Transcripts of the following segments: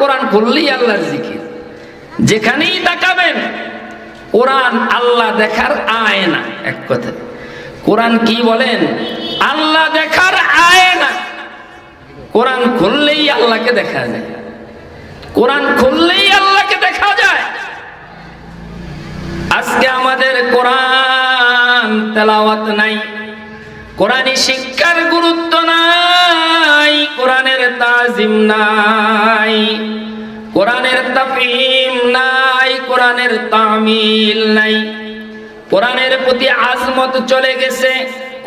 কোরআন খুললেই আল্লাহর জিকির। যেখানেই তাকাবেন, কোরআন আল্লাহ দেখার আয়না এক কথা কোরআন কি বলেন? আল্লাহ দেখার আয়না কোরআন খুললেই আল্লাহকে দেখা যায়। কোরআন খুললেই আল্লাহকে দেখা যায়। আজকে আমাদের কোরআন তেলাওয়াত নাই। কোরআনী শিক্ষার গুরুত্ব নাই। তাজিম নাই, কোরআনের তাফিম নাই, কোরআনের তামিল নাই। কোরআনের প্রতি আজমত চলে গেছে,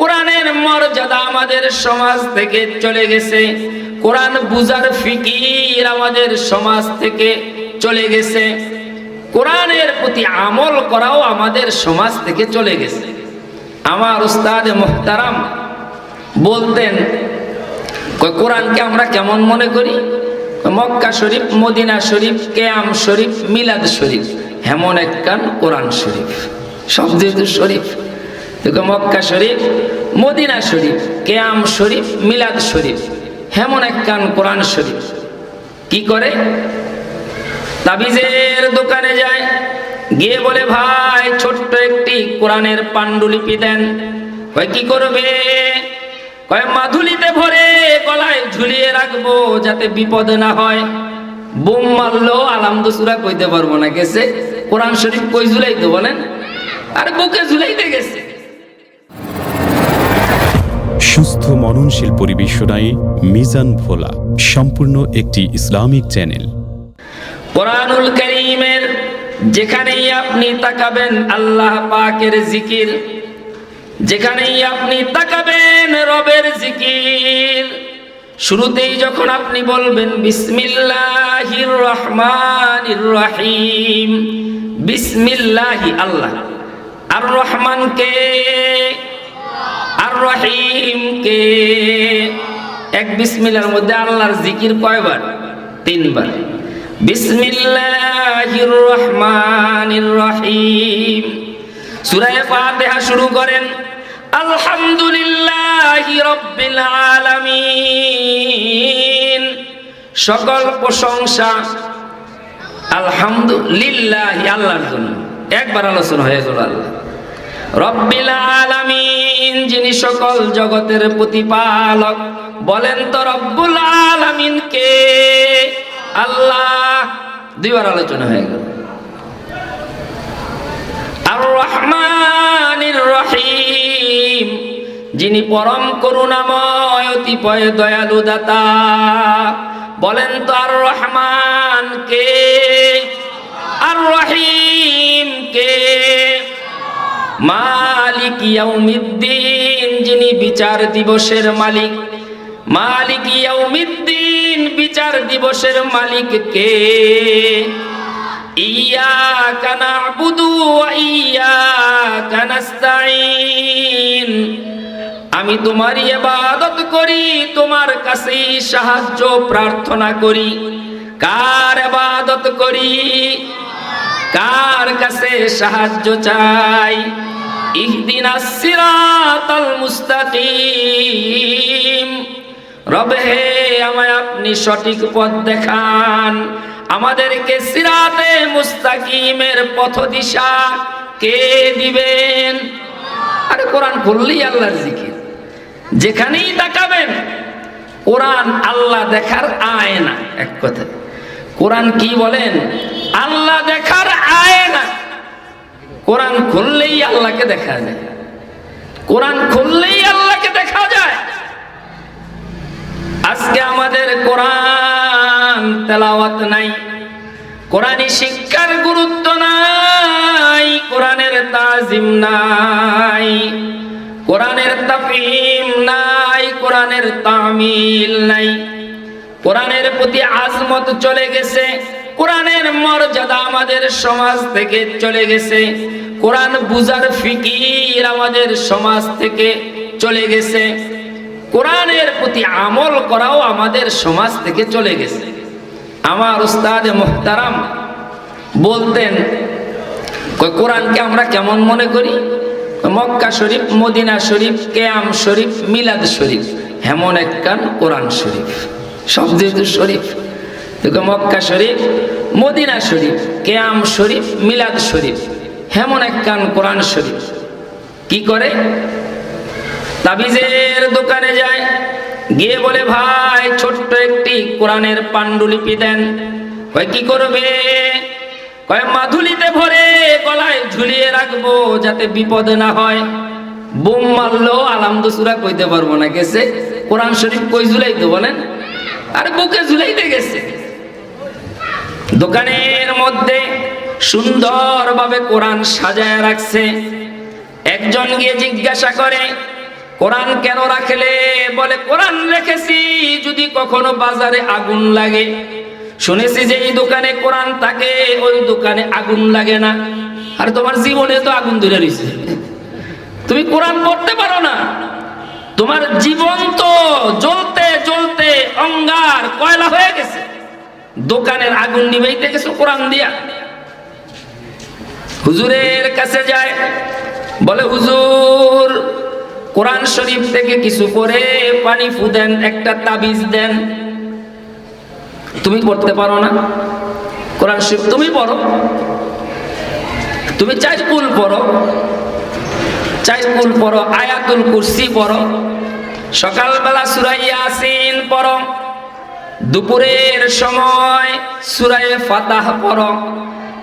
কোরআনের মর্যাদা আমাদের সমাজ থেকে চলে গেছে, কোরআন বুজার ফিকির আমাদের সমাজ থেকে চলে গেছে, কোরআনের প্রতি আমল করাও আমাদের সমাজ থেকে চলে গেছে। আমার উস্তাদ মোহতারাম বলতেন কোরআনকে আমরা কেমন মনে করি? মক্কা শরীফ, মদিনা শরীফ, কেয়াম শরীফ, মিলাদ শরীফ, হেমন একখান কোরআন শরীফ। সব যেহেতু শরীফ। মক্কা শরীফ, মদিনা শরীফ, কেয়াম শরীফ, মিলাদ শরীফ, হেমন একখান কোরআন শরীফ। কি করে? তাবিজের দোকানে যায়, গিয়ে বলে, ভাই, ছোট্ট একটি কোরআনের পাণ্ডুলিপি দেন। কি করবে? কয়, মাধুলিতে ভরে গলায় ঝুলিয়ে রাখব যাতে বিপদ না হয়। বোম মারলো আলামদুসুরা কইতে পারব না গেছে? কোরআন শরীফ কই ঝুলাইতে বলেন? আর বুকে ঝুলাইতে গেছে। সুস্থ মননশীল পরিবেশনায় মিজান ভোলা সম্পূর্ণ একটি ইসলামিক চ্যানেল। কোরআনুল করিমের যেখানেই আপনি তাকাবেন আল্লাহ পাকের জিকির। যেখানেই আপনি তাকাবেন রবের জিকির। শুরুতেই যখন আপনি বলবেন, বিসমিল্লাহির রহমানির রহিম। বিসমিল্লাহি আল্লাহ। আর রহমান কে? আর রহিম কে? এক বিসমিল্লার মধ্যে আল্লাহর জিকির কয়বার? তিনবার। বিসমিল্লাহির রহমানির রহিম। সূরা ফাতিহা শুরু করেন। আলহামদুলিল্লাহি রাব্বিল আলামিন। সকল প্রশংসা আলহামদুলিল্লাহ আল্লাহর জন্য। একবার আলোচনা হয়ে গেল আল্লাহ। রব্বিল আলামিন যিনি সকল জগতের প্রতিপালক, বলেন তো রব্বুল আলামিন কে? আল্লাহ। দুইবার আলোচনা হয়ে গেল। আর রহমানির রহিম। যিনি পরম করুণাময়, অতিপয় দয়ালু দাতা বলেন তো আর রহমান কে? আর রহিম কে? মালিক ইয়াউমিদ্দিন, যিনি বিচার দিবসের মালিক। মালিক ইয়াউমিদ্দিন, বিচার দিবসের মালিক কে? না'বুদু ওয়া ইয়াকা নাস্তাঈন। আমি তোমার ইবাদত করি, তোমার কাছেই সাহায্য, প্রার্থনা করি। কার ইবাদত করি? কার কাছে সাহায্য চাই? ইহদিনাস সিরাতাল মুস্তাকিম। রবে হে, আমায় আপনি সঠিক পথ দেখান। আমাদেরকে সিরাতে মুস্তাকিমের পথ দিশা কে দিবেন? আরে কোরআন খুললেই আল্লাহর জিকির। যেখানেই তাকাবেন, কোরআন আল্লাহ দেখার আয়না এক কথা কোরআন কি বলেন? আল্লাহ দেখার আয়না কোরআন খুললেই আল্লাহকে দেখা যায়। কোরআন খুললেই আল্লাহকে দেখা যায়। আজকে আমাদের কোরআন তেলাওয়াত নাই কোরআনী শিক্ষার গুরুত্ব নাই, কোরআনের তাজিম নাই, কোরআনের তাফিম নাই, কোরআনের তামিল নাই। কোরআনের প্রতি আজমত চলে গেছে, কোরআনের মর্যাদা আমাদের সমাজ থেকে চলে গেছে, কোরআন বুজার ফিকির আমাদের সমাজ থেকে চলে গেছে, কোরআনের প্রতি আমল করাও আমাদের সমাজ থেকে চলে গেছে। আমার উস্তাদ মোহতারাম বলতেন কোরআনকে আমরা কেমন মনে করি? মক্কা শরীফ, মদিনা শরীফ, কেয়াম শরীফ, মিলাদ শরীফ, হেমন একখান কোরআন শরীফ, সব যেহেতু শরীফ। দেখো, মক্কা শরীফ, মদিনা শরীফ, কেয়াম শরীফ, মিলাদ শরীফ, হেমন একখান কোরআন শরীফ। কি করে? তাবিজের দোকানে যায় গিয়ে বলে, ভাই, ছোট্ট একটি কোরআনের পাণ্ডুলিপি দেন। কয় কি করবে? কয়, মাধুলিতে ভরে গলায় ঝুলিয়ে রাখব যাতে বিপদ না হয়। বোম মারলো আলামদুসুরা কইতে পারব না, গেছে। কোরআন শরীফ কই ঝুলাইতে বলেন? আর, বুকে ঝুলাইতে গেছে। দোকানের মধ্যে সুন্দরভাবে কোরআন সাজায় রাখছে। একজন গিয়ে জিজ্ঞাসা করে কোরআন কেন রাখলে? বলে, কোরআন রেখেছি যদি কখনো বাজারে আগুন লাগে। শুনেছি যে এই দোকানে কোরআন থাকে, ওই দোকানে আগুন লাগে না। আর, তোমার জীবনে তো আগুন ধরে রয়েছে। তুমি কোরআন পড়তে পারো না। তোমার জীবন তো জ্বলতে জ্বলতে অঙ্গার কয়লা হয়ে গেছে। দোকানের আগুন নিবেইতে গেছো কোরআন দিয়া। হুজুরের কাছে যায়। বলে, হুজুর কোরআন শরীফ থেকে কিছু করে পানি ফুদেন একটা তাবিজ দেন। তুমি পড়তে পারো না? কোরআন শরীফ তুমি পড়ো। তুমি চাই কুল পড়ো। চাই কুল পড়ো, আয়াতুল কুরসি পড়ো। সকালবেলা সুরাইয়া আসিন পড়ো। দুপুরের সময় সুরায়ে ফাতাহ পড়ো।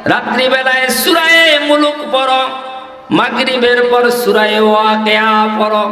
রাত্রিবেলায় সুরায়ে মুলুক পড়ো। মাগরিবের পর সুরায় ওয়াকিয়া পড়ো।